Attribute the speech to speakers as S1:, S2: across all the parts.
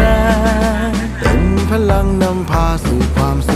S1: นา
S2: เป็นพลังนำพาสู่ความสุข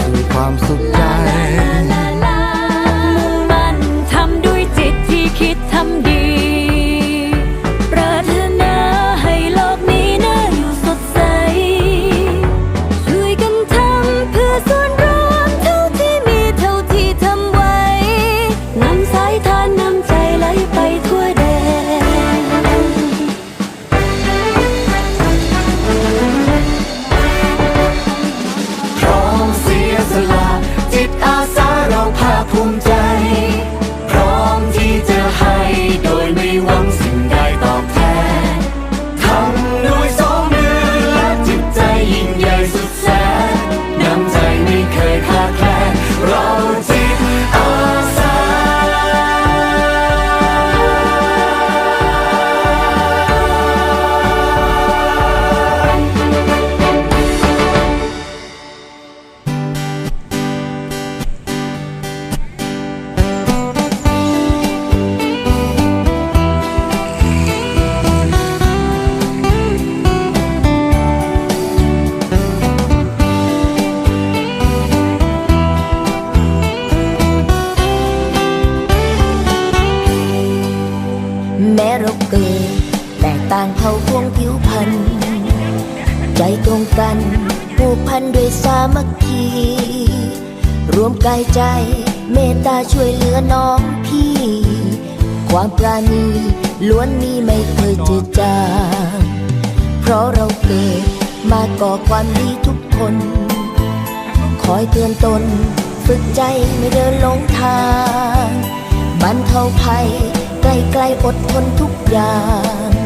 S1: สู่
S2: ความสุขใจา
S3: งเผ่า
S4: พวงผิวพันธ์ใจตรงกันผูกพันด้วยสามัคคี รวมกายใจเมตตาช่วยเหลือน้องพี่ ความปราณีล้วนมีไม่เคยจืดจางเพราะเราเกิดมาก่อความดีทุกคน คอยเตือนตน ฝึกใจไม่เดินหลงทางบรรเทาภัยใกล้ๆอดทนทุกอย่าง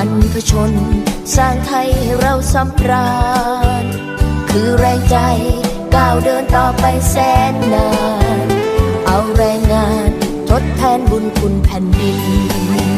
S4: รรพชน สร้างไทยให้เราสำราญ คือแรงใจก้าวเดินต่อไปแสนนาน เอาแรงงานทดแทนบุญคุณแผ่นดิน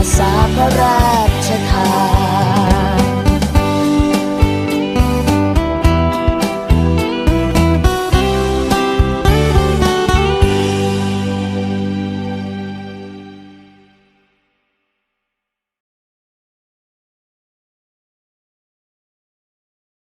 S4: าสาพระราช